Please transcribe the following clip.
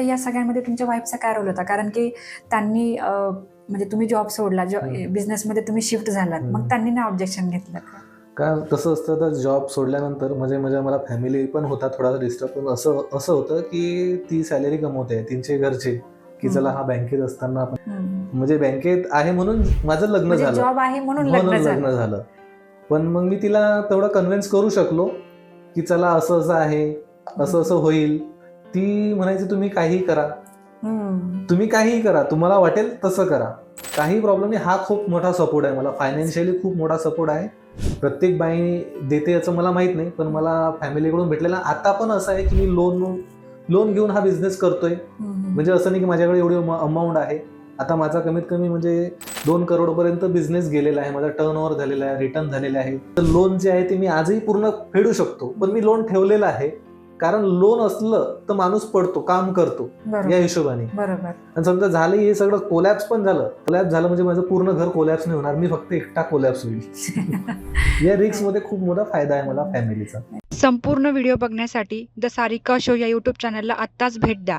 या सगळ्यांमध्ये तुमच्या वाईफचा काय रोल होता कारण की त्यांनी म्हणजे तुम्ही जॉब सोडला हम्म. बिझनेसमध्ये तुम्ही शिफ्ट झालात मग. त्यांनी ना ऑब्जेक्शन घेतलं का? कसं असतं तर जॉब सोडल्यानंतर म्हणजे म्हणजे मला फॅमिली पण होता थोडासा डिस्टर्ब पण असं असं होतं की ती सॅलरी कमवते तिचे घरचे की. चला हा बँकेत असताना. म्हणजे बँकेत आहे म्हणून माझं लग्न म्हणजे झालं जॉब आहे म्हणून लग्न झालं पण मग मी तिला तेवढं कन्व्हिन्स करू शकलो की चला असं असं आहे असं असं होईल ती म्हणायची तुम्ही काहीही करा. तुम्ही काहीही करा तुम्हाला वाटेल तसं करा. काही प्रॉब्लेम नाही. हा खूप मोठा सपोर्ट आहे मला. फायनान्शियली खूप मोठा सपोर्ट आहे. प्रत्येक बाई देते याचं मला माहीत नाही पण मला फॅमिलीकडून भेटलेला. आता पण असं आहे की मी लोन लोन घेऊन हा बिझनेस करतोय. म्हणजे असं नाही की माझ्याकडे एवढी अमाऊंट आहे. आता माझा कमीत कमी म्हणजे दोन करोडपर्यंत बिझनेस गेलेला आहे. माझा टर्न ओव्हर झालेला आहे रिटर्न झालेले आहे. तर लोन जे आहे ते मी आजही पूर्ण फेडू शकतो. पण मी लोन ठेवलेलं आहे. कारण लोन असलं तर माणूस पडतो काम करतो या हिशोबाने. बरोबर. आणि समजा झालं हे सगळं कोलॅप्स पण झालं कोलॅप्स झालं म्हणजे माझं पूर्ण घर कोलॅप्स नाही होणार मी फक्त एकटा कोलॅप्स होईल. या रिक्समध्ये खूप मोठा फायदा आहे मला फॅमिलीचा संपूर्ण व्हिडिओ बघण्यासाठी द सारिका शो या यूट्यूब चॅनलला आत्ताच भेट द्या.